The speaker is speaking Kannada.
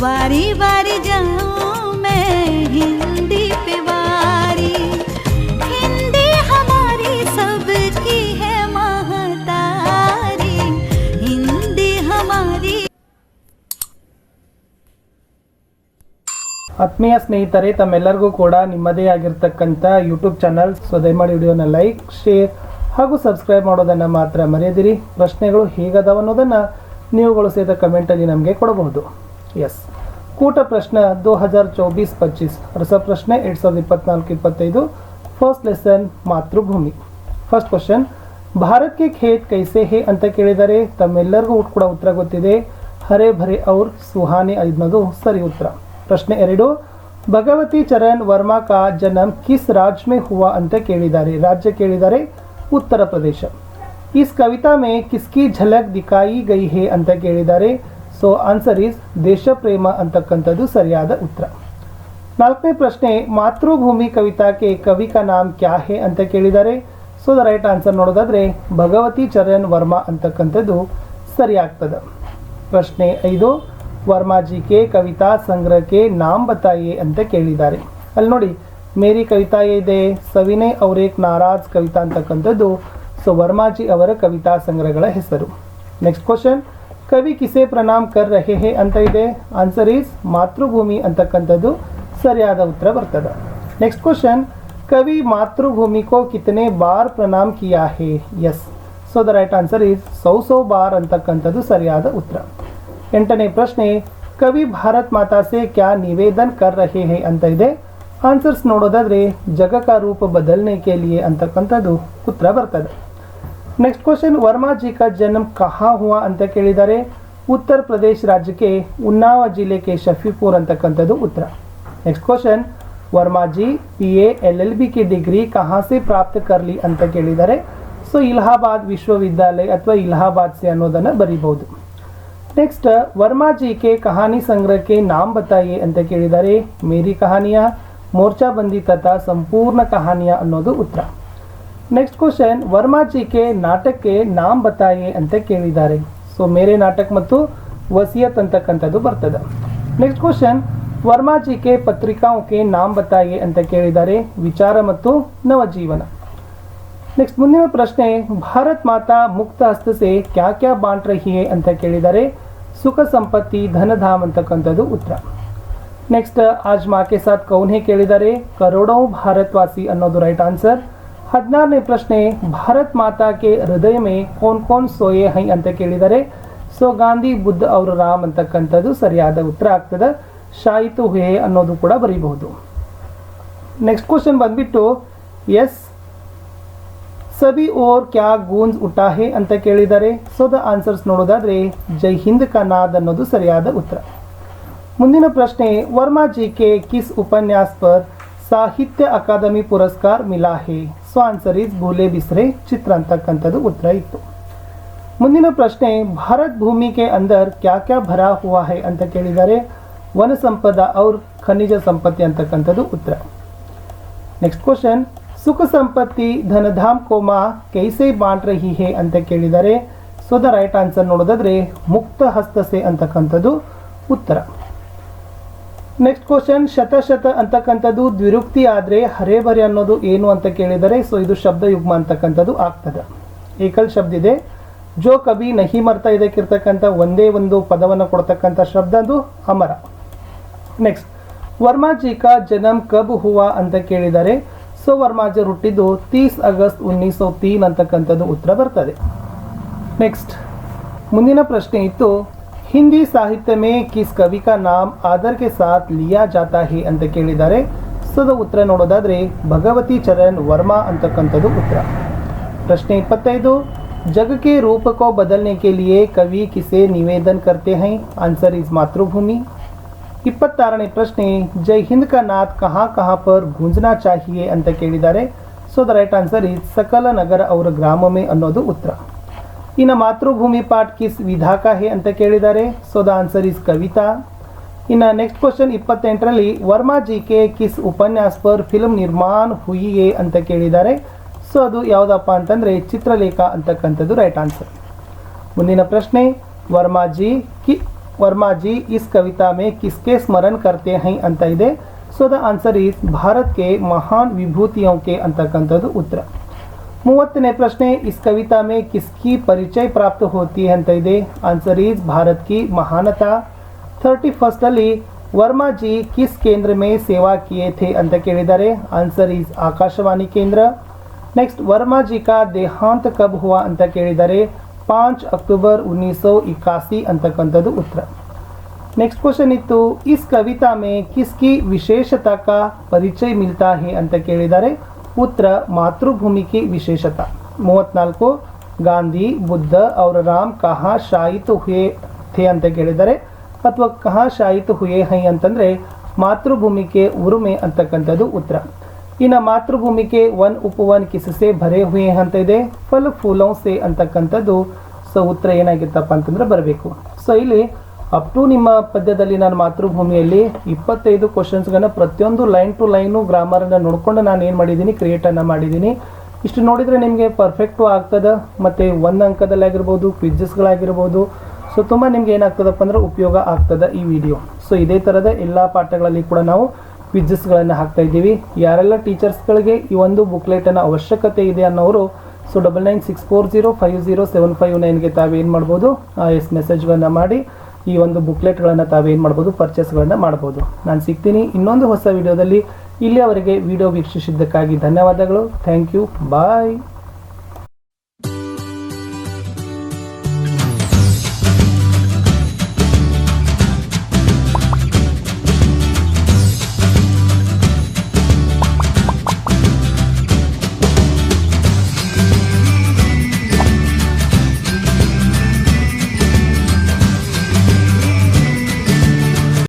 बारी बारी जाऊं मैं हिंदी पे वारी हिंदी हमारी सबकी है महतारी हिंदी हमारी ಆತ್ಮೀಯ ಸ್ನೇಹಿತರೆ ತಮ್ಮೆಲ್ಲರಿಗೂ ಕೂಡ ನಿಮ್ಮದೇ ಆಗಿರ್ತಕ್ಕಂಥ ಯೂಟ್ಯೂಬ್ ಚಾನಲ್ ಸೊ ದಯಮಾಡಿ ವಿಡಿಯೋನ ಲೈಕ್ ಶೇರ್ ಹಾಗೂ ಸಬ್ಸ್ಕ್ರೈಬ್ ಮಾಡೋದನ್ನು ಮಾತ್ರ ಮರೆಯದಿರಿ ಪ್ರಶ್ನೆಗಳು ಹೇಗದಾವ ಅನ್ನೋದನ್ನು ನೀವುಗಳು ಸಹಿತ ಕಮೆಂಟಲ್ಲಿ ನಮಗೆ ಕೊಡಬಹುದು ಎಸ್. ಕೂಟ ಪ್ರಶ್ನೆ ದೋ ಹಜಾರ್ ಚೌಬೀಸ್ ಪಚ್ಚೀಸ್, ರಸ ಪ್ರಶ್ನೆ ಎರಡು ಸಾವಿರದ ಇಪ್ಪತ್ನಾಲ್ಕು, ಇಪ್ಪತ್ತೈದು, first lesson Matrubhumi. First question Bharat K ಖೇತ್ ಕೈಸೆ ಹೇ ಅಂತ ಕೇಳಿದರೆ ತಮ್ಮೆಲ್ಲರಿಗೂ ಕೂಡ ಉತ್ತರ ಗೊತ್ತಿದೆ. ಹರೆ ಭರೆ ಅವ್ರ ಸುಹಾನಿ ಐದನದು ಸರಿ ಉತ್ತರ. ಪ್ರಶ್ನೆ ಎರಡು, ಭಗವತಿ ಚರಣ್ ವರ್ಮಾ ಕಾ ಜನ್ಮ ಕಿಸ್ ರಾಜ್ ಮೇ ಹುವಾ ಅಂತ ಕೇಳಿದ್ದಾರೆ. ರಾಜ್ಯ ಕೇಳಿದ್ದಾರೆ ಉತ್ತರ ಪ್ರದೇಶ. ಇಸ್ ಕವಿತಾ ಮೇ ಕಿಸ್ಕಿ ಝಲಕ್ ದಿಕಾಯಿ ಗೈ ಹೇ ಅಂತ ಕೇಳಿದ್ದಾರೆ. ಸೊ ಆನ್ಸರ್ ಈಸ್ ದೇಶಪ್ರೇಮ ಅಂತಕ್ಕಂಥದ್ದು ಸರಿಯಾದ ಉತ್ತರ. ನಾಲ್ಕನೇ ಪ್ರಶ್ನೆ, ಮಾತೃಭೂಮಿ ಕವಿತಾಕ್ಕೆ ಕವಿ ಕಾ ನಾಮ್ ಕ್ಯಾ ಹೇ ಅಂತ ಕೇಳಿದ್ದಾರೆ ಸೊ ದ ರೈಟ್ ಆನ್ಸರ್ ನೋಡೋದಾದ್ರೆ ಭಗವತಿ ಚರಣ್ ವರ್ಮಾ ಅಂತಕ್ಕಂಥದ್ದು ಸರಿಯಾಗ್ತದೆ. ಪ್ರಶ್ನೆ ಐದು ವರ್ಮಾಜಿ ಕೆ ಕವಿತಾ ಸಂಗ್ರಹಕ್ಕೆ ನಾಮ್ ಬತಾಯೇ ಅಂತ ಕೇಳಿದ್ದಾರೆ. ಅಲ್ಲಿ ನೋಡಿ, ಮೇರಿ ಕವಿತಾ ಇದೆ, ಸವಿನೆ ಔರೇಕ್ ನಾರಾಜ್ ಕವಿತಾ ಅಂತಕ್ಕಂಥದ್ದು. ಸೊ ವರ್ಮಾಜಿ ಅವರ ಕವಿತಾ ಸಂಗ್ರಹಗಳ ಹೆಸರು. ನೆಕ್ಸ್ಟ್ ಕ್ವಶನ್ ಕವಿ ಕಿಸೆ ಪ್ರಣಾಮ್ ಕರ್ ರಹೆ ಹೇ ಅಂತ ಇದೆ. ಆನ್ಸರ್ ಈಸ್ ಮಾತೃಭೂಮಿ ಅಂತಕ್ಕಂಥದ್ದು ಸರಿಯಾದ ಉತ್ತರ ಬರ್ತದೆ. ನೆಕ್ಸ್ಟ್ ಕ್ವಶನ್ ಕವಿ ಮಾತೃಭೂಮಿ ಕೋ ಕಿತನೆ ಬಾರ್ ಪ್ರಣಾಮ್ ಕಿಯಾ ಹೇ? Yes so the right answer is ಸೌ ಸೌ ಬಾರ್ ಅಂತಕ್ಕಂಥದ್ದು ಸರಿಯಾದ ಉತ್ತರ. ಎಂಟನೇ ಪ್ರಶ್ನೆ, ಕವಿ ಭಾರತ್ ಮಾತಾ ಸೇ ಕ್ಯಾ ನಿವೇದನ್ ಕರ್ ರಹೆ ಹೇ ಅಂತ ಇದೆ. ಆನ್ಸರ್ಸ್ ನೋಡೋದಾದ್ರೆ ಜಗಕ ರೂಪ ಬದಲನೆ ಕೆ ಲಿಯೆ ಅಂತಕ್ಕಂಥದ್ದು ಉತ್ತರ ಬರ್ತದೆ. ನೆಕ್ಸ್ಟ್ ಕ್ವಶನ್ ವರ್ಮಾಜಿ ಕಾ ಜನ್ಮ ಕಹಾ ಹುವಾ ಅಂತ ಕೇಳಿದ್ದಾರೆ ಉತ್ತರ ಪ್ರದೇಶ ರಾಜ್ಯಕ್ಕೆ ಉನ್ನಾವ ಜಿಲ್ಲೆಗೆ ಶಫಿಪುರ್ ಅಂತಕ್ಕಂಥದ್ದು ಉತ್ತರ next question Varmaji B A L L B K degree ಕಹಾಸೆ ಪ್ರಾಪ್ತ ಕರ್ಲಿ ಅಂತ ಕೇಳಿದ್ದಾರೆ ಸೊ ಇಲಹಾಬಾದ್ ವಿಶ್ವವಿದ್ಯಾಲಯ ಅಥವಾ ಇಲಹಾಬಾದ್ ಸೆ ಅನ್ನೋದನ್ನು ಬರೀಬಹುದು ನೆಕ್ಸ್ಟ್ ವರ್ಮಾಜಿಗೆ ಕಹಾನಿ ಸಂಗ್ರಹಕ್ಕೆ ನಾಮ್ ಬತಾಯಿ ಅಂತ ಕೇಳಿದ್ದಾರೆ ಮೇರಿ ಕಹಾನಿಯ ಮೋರ್ಚಾ ಬಂದಿ ತಥಾ ಸಂಪೂರ್ಣ ಕಹಾನಿಯ ಅನ್ನೋದು ಉತ್ತರ ನೆಕ್ಸ್ಟ್ ಕ್ವಶನ್ ವರ್ಮಾ ಜಿ ಕೆ ನಾಟಕಕ್ಕೆ ನಾಮ್ ಬತಾಯಿಯೇ ಅಂತ ಕೇಳಿದ್ದಾರೆ ಸೊ ಮೇರೆ ನಾಟಕ ಮತ್ತು ವಸಿಯತ್ ಅಂತಕ್ಕಂಥದ್ದು ಬರ್ತದೆ ನೆಕ್ಸ್ಟ್ ಕ್ವಶನ್ ವರ್ಮಾ ಜಿ ಕೆ ಪತ್ರಿಕಾಕ್ಕೆ ನಾಮ್ ಬತಾಯಿಯೇ ಅಂತ ಕೇಳಿದ್ದಾರೆ ವಿಚಾರ ಮತ್ತು ನವಜೀವನ ನೆಕ್ಸ್ಟ್ ಮುಂದಿನ ಪ್ರಶ್ನೆ ಭಾರತ್ ಮಾತಾ ಮುಕ್ತ ಹಸ್ತ ಸೆ ಕ್ಯಾ ಕ್ಯಾ ಬಾಂಟ್ ರಹಿ ಹೇ ಅಂತ ಕೇಳಿದ್ದಾರೆ ಸುಖ ಸಂಪತ್ತಿ ಧನಧಾಮ್ ಅಂತಕ್ಕಂಥದ್ದು ಉತ್ತರ ನೆಕ್ಸ್ಟ್ ಆಜ್ ಮಾಕೆ ಸಾಥ್ ಕೌನ್ ಹೇ ಕೇಳಿದ್ದಾರೆ ಕರೋಡೋ ಭಾರತ್ವಾಸಿ ಅನ್ನೋದು ರೈಟ್ ಆನ್ಸರ್ ಹದಿನಾರನೇ ಪ್ರಶ್ನೆ, ಭಾರತ್ ಮಾತಾ ಕೆ ಹೃದಯ ಮೇ ಕೋನ್ ಕೋನ್ ಸೋಯೆ ಹೈ ಅಂತ ಕೇಳಿದರೆ, ಸೊ ಗಾಂಧಿ ಬುದ್ಧ ಅವರು ರಾಮ್ ಅಂತಕ್ಕಂಥದ್ದು ಸರಿಯಾದ ಉತ್ತರ ಆಗ್ತದೆ. ಶಾಯಿತು ಹೇ ಅನ್ನೋದು ಕೂಡ ಬರೀಬಹುದು. ನೆಕ್ಸ್ಟ್ ಕ್ವಶನ್ ಬಂದ್ಬಿಟ್ಟು, ಎಸ್ ಸಬಿ ಓರ್ ಕ್ಯಾ ಗೂಂಜ್ ಉಟಾಹೆ ಅಂತ ಕೇಳಿದ್ದಾರೆ ಸೊ ದ ಆನ್ಸರ್ಸ್ ನೋಡೋದಾದ್ರೆ, ಜೈ ಹಿಂದ್ ಕನಾದ್ ನಾದ್ ಅನ್ನೋದು ಸರಿಯಾದ ಉತ್ತರ. ಮುಂದಿನ ಪ್ರಶ್ನೆ, ವರ್ಮಾ ಜಿ ಕೆ ಕಿಸ್ ಉಪನ್ಯಾಸ್ ಪರ್ ಸಾಹಿತ್ಯ ಅಕಾದಮಿ ಪುರಸ್ಕಾರ ಮಿಲಾ ಹೇ? ಸೊ ಆನ್ಸರ್ ಈಸ್ ಭೂಲೆ ಬಿಸ್ರೆ ಚಿತ್ರ ಅಂತಕ್ಕಂಥದ್ದು ಉತ್ತರ ಇತ್ತು ಮುಂದಿನ ಪ್ರಶ್ನೆ, ಭಾರತ್ ಭೂಮಿಗೆ ಅಂದರ್ ಕ್ಯಾ ಕ್ಯಾ ಭರಾ ಹುವಾ ಹೇ ಅಂತ ಕೇಳಿದ್ದಾರೆ ವನ ಸಂಪದ ಅವ್ರ ಖನಿಜ ಸಂಪತ್ತಿ ಅಂತಕ್ಕಂಥದ್ದು ಉತ್ತರ. ನೆಕ್ಸ್ಟ್ ಕ್ವಶನ್ ಸುಖ ಸಂಪತ್ತಿ ಧನಧಾಮ್ ಕೋಮಾ ಕೈಸೆ ಬಾಂಟ್ ರಹಿ ಹೇ ಅಂತ ಕೇಳಿದ್ದಾರೆ ಸೊ ದ ರೈಟ್ ಆನ್ಸರ್ ನೋಡೋದಾದ್ರೆ ಮುಕ್ತ ಹಸ್ತಸೆ ಅಂತಕ್ಕಂಥದ್ದು ಉತ್ತರ. ನೆಕ್ಸ್ಟ್ ಕ್ವಶನ್ ಶತಶತ ಅಂತಕ್ಕಂಥದ್ದು ದ್ವಿರುಕ್ತಿ ಆದರೆ ಹರೇ ಬರೆ ಅನ್ನೋದು ಏನು ಅಂತ ಕೇಳಿದರೆ ಸೊ ಇದು ಶಬ್ದ ಯುಗ್ಮ ಅಂತಕ್ಕಂಥದ್ದು ಆಗ್ತದೆ. ಏಕಲ್ ಶಬ್ದ ಇದೆ. ಜೋ ಕವಿ ನಹಿ ಮರ್ತಾ ಇದಕ್ಕಿರ್ತಕ್ಕಂಥ ಒಂದೇ ಒಂದು ಪದವನ್ನು ಕೊಡ್ತಕ್ಕಂಥ ಶಬ್ದ ಅದು ಅಮರ. ನೆಕ್ಸ್ಟ್ ವರ್ಮಾಜಿ ಕಾ ಜನಮ್ ಕಬ್ ಹುವಾ ಅಂತ ಕೇಳಿದರೆ ಸೊ ವರ್ಮಾಜಿ ಹುಟ್ಟಿದ್ದು ತೀಸ್ ಆಗಸ್ಟ್ ಉನ್ನೀಸ್ ಸೌ ತೀನ್ ಅಂತಕ್ಕಂಥದ್ದು ಉತ್ತರ ಬರ್ತದೆ. ನೆಕ್ಸ್ಟ್ ಮುಂದಿನ ಪ್ರಶ್ನೆ ಇತ್ತು ಹಿಂದಿ ಸಾಹಿತ್ಯ ಮೇ ಕಿಸ್ ಕವಿ ಕಾ ನಾಮ್ ಆದರ್ ಕೆ ಸಾಥ್ ಲಿಯಾ ಜಾತಾ ಹೇ ಅಂತ ಕೇಳಿದ್ದಾರೆ ಸೊ ದ ಉತ್ತರ ನೋಡೋದಾದ್ರೆ ಭಗವತಿ ಚರಣ್ ವರ್ಮಾ ಅಂತಕ್ಕಂಥದ್ದು ಉತ್ತರ ಪ್ರಶ್ನೆ ಇಪ್ಪತ್ತೈದು जग के रूप को बदलने के लिए कवि किसे निवेदन करते हैं आंसर इज मातृभूमि ಇಪ್ಪತ್ತಾರನೇ ಪ್ರಶ್ನೆ ಜೈ ಹಿಂದ್ ಕಾ ನಾದ್ ಕಹಾ ಕಹಾ ಪರ್ ಗೂಂಜನಾ ಚಾಹಿಯೇ ಅಂತ ಕೇಳಿದ್ದಾರೆ so the right answer is ಸಕಲ ನಗರ ಅವರ ಗ್ರಾಮಮೇ ಅನ್ನೋದು ಉತ್ತರ ಇನ್ನು ಮಾತೃಭೂಮಿ ಪಾಠ ಕಿಸ್ ವಿಧಾಕ ಹೇ ಅಂತ ಕೇಳಿದ್ದಾರೆ ಸೊ ದ ಆನ್ಸರ್ ಇಸ್ ಕವಿತಾ. ಇನ್ನು ನೆಕ್ಸ್ಟ್ ಕ್ವಶನ್ ಇಪ್ಪತ್ತೆಂಟರಲ್ಲಿ ವರ್ಮಾ ಜಿ ಕೆ ಕಿಸ್ ಉಪನ್ಯಾಸ್ ಪರ್ ಫಿಲ್ಮ್ ನಿರ್ಮಾಣ ಹುಯಿಯೇ ಅಂತ ಕೇಳಿದ್ದಾರೆ ಸೊ ಅದು ಯಾವುದಪ್ಪ ಅಂತಂದರೆ ಚಿತ್ರಲೇಖ ಅಂತಕ್ಕಂಥದ್ದು ರೈಟ್ ಆನ್ಸರ್ ಮುಂದಿನ ಪ್ರಶ್ನೆ ವರ್ಮಾಜಿ ಕಿ, ವರ್ಮಾ ಜಿ ಇಸ್ ಕವಿತಾ ಮೇ ಕಿಸ್ಕೆ ಸ್ಮರಣ ಕರ್ತೆ ಹೈ ಅಂತ ಇದೆ. ಸೊ ದ ಆನ್ಸರ್ ಈಸ್ ಭಾರತ್ಗೆ ಮಹಾನ್ ವಿಭೂತಿಯೋಕೆ ಅಂತಕ್ಕಂಥದ್ದು ಉತ್ತರ. ಮೂವತ್ತನೇ ಪ್ರಶ್ನೆ, ಇಸ್ ಕವಿತಾ ಮೇ ಕಿಸ್ಕಿ ಪರಿಚಯ ಪ್ರಾಪ್ತ ಹೋತಿ ಅಂತ ಇದೆ? ಆನ್ಸರ್ ಈಸ್ ಭಾರತ್ ಕಿ ಮಹಾನತಾ. ಥರ್ಟಿ ಫಸ್ಟ್ ಅಲ್ಲಿ, ವರ್ಮಾ ಜಿ ಕಿಸ್ ಕೇಂದ್ರ ಮೇ ಸೇವಾ ಕಿಯೇ ಥೆ? ಅಂತ ಕೇಳಿದ್ದಾರೆ ಆನ್ಸರ್ ಈಸ್ ಆಕಾಶವಾಣಿ ಕೇಂದ್ರ. ನೆಕ್ಸ್ಟ್ ವರ್ಮಾ ಜಿ ಕಾ ದೇಹಾಂತ ಕಬ್ ಹುವಾ? ಅಂತ ಕೇಳಿದ್ದಾರೆ ಪಾಂಚ್ ಅಕ್ಟೋಬರ್ ಉನ್ನೀಸೋ ಇಕ್ಕಾಸಿ ಅಂತಕ್ಕಂಥದ್ದು ಉತ್ತರ. ನೆಕ್ಸ್ಟ್ ಕ್ವಶನ್ ಇತ್ತು, ಇಸ್ ಕವಿತಾ ಮೇ ಕಿಸ್ಕಿ ವಿಶೇಷತಾ ಕಾ ಪರಿಚಯ ಮಿಲ್ತಾ ಹೇ? ಅಂತ ಕೇಳಿದ್ದಾರೆ ಉತ್ತರ ಮಾತೃಭೂಮಿಕೆ ವಿಶೇಷತ. ವಿಶೇಷತಾ ಮೂವತ್ನಾಲ್ಕು, ಗಾಂಧಿ, ಬುದ್ಧ, ಅವರ ರಾಮ್, ಕಹಾ, ಶಾಯಿತು ಹುಯೇ ಥೇ ಅಂತ ಕೇಳಿದರೆ, ಅಥವಾ ಕಹಾ, ಶಾಯಿತು ಹುಯೇ ಹೈ ಅಂತಂದರೆ ಮಾತೃಭೂಮಿಕೆ ಉರುಮೆ ಅಂತಕ್ಕಂಥದ್ದು ಉತ್ತರ. ಇನ್ನು ಮಾತೃಭೂಮಿಕೆ ಒನ್ ಉಪವನ್ ಕಿಸಸೆ ಭರೆ ಹುಯೆ ಅಂತ ಇದೆ, ಫಲ್ ಫೂಲೌಸೆ ಅಂತಕ್ಕಂಥದ್ದು, ಸೊ ಉತ್ತರ ಏನಾಗಿತ್ತಪ್ಪ ಅಂತಂದ್ರೆ ಬರಬೇಕು. ಸೊ ಇಲ್ಲಿ ಅಪ್ ಟು ನಿಮ್ಮ ಪದ್ಯದಲ್ಲಿ ನಾನು ಮಾತೃಭೂಮಿಯಲ್ಲಿ ಇಪ್ಪತ್ತೈದು ಕ್ವಶನ್ಸ್ಗಳನ್ನ ಪ್ರತಿಯೊಂದು ಲೈನ್ ಟು ಲೈನು ಗ್ರಾಮರನ್ನು ನೋಡ್ಕೊಂಡು ನಾನು ಏನು ಮಾಡಿದ್ದೀನಿ? ಕ್ರಿಯೇಟನ್ನು ಮಾಡಿದ್ದೀನಿ. ಇಷ್ಟು ನೋಡಿದರೆ ನಿಮಗೆ ಪರ್ಫೆಕ್ಟು ಆಗ್ತದೆ. ಮತ್ತು ಒಂದು ಅಂಕದಲ್ಲಿ ಆಗಿರ್ಬೋದು ಕ್ವಿಜಸ್ಗಳಾಗಿರ್ಬೋದು ಸೊ ತುಂಬ ನಿಮ್ಗೆ ಏನಾಗ್ತದಪ್ಪ ಅಂದ್ರೆ ಉಪಯೋಗ ಆಗ್ತದೆ ಈ ವಿಡಿಯೋ ಸೊ ಇದೇ ಥರದ ಎಲ್ಲ ಪಾಠಗಳಲ್ಲಿ ಕೂಡ ನಾವು ಕ್ವಿಜಸ್ಗಳನ್ನು ಹಾಕ್ತಾ ಇದ್ದೀವಿ. ಯಾರೆಲ್ಲ ಟೀಚರ್ಸ್ಗಳಿಗೆ ಈ ಒಂದು ಬುಕ್ಲೆಟನ್ನು ಅವಶ್ಯಕತೆ ಇದೆ ಅನ್ನೋರು so double nine six four zero five zero seven five ನೈನ್ಗೆ ತಾವೇನು ಮಾಡ್ಬೋದು? ಎಸ್ ಮೆಸೇಜ್ಗಳನ್ನು ಮಾಡಿ. ಈ ಒಂದು ಬುಕ್ಲೆಟ್ಗಳನ್ನು ತಾವೇನು ಮಾಡ್ಬೋದು, ಪರ್ಚೇಸ್ಗಳನ್ನು ಮಾಡ್ಬೋದು. ನಾನು ಸಿಗ್ತೀನಿ ಇನ್ನೊಂದು ಹೊಸ ವಿಡಿಯೋದಲ್ಲಿ. ಇಲ್ಲಿಯವರೆಗೆ ವಿಡಿಯೋ ವೀಕ್ಷಿಸಿದ್ದಕ್ಕಾಗಿ ಧನ್ಯವಾದಗಳು. Thank you. ಬಾಯ್.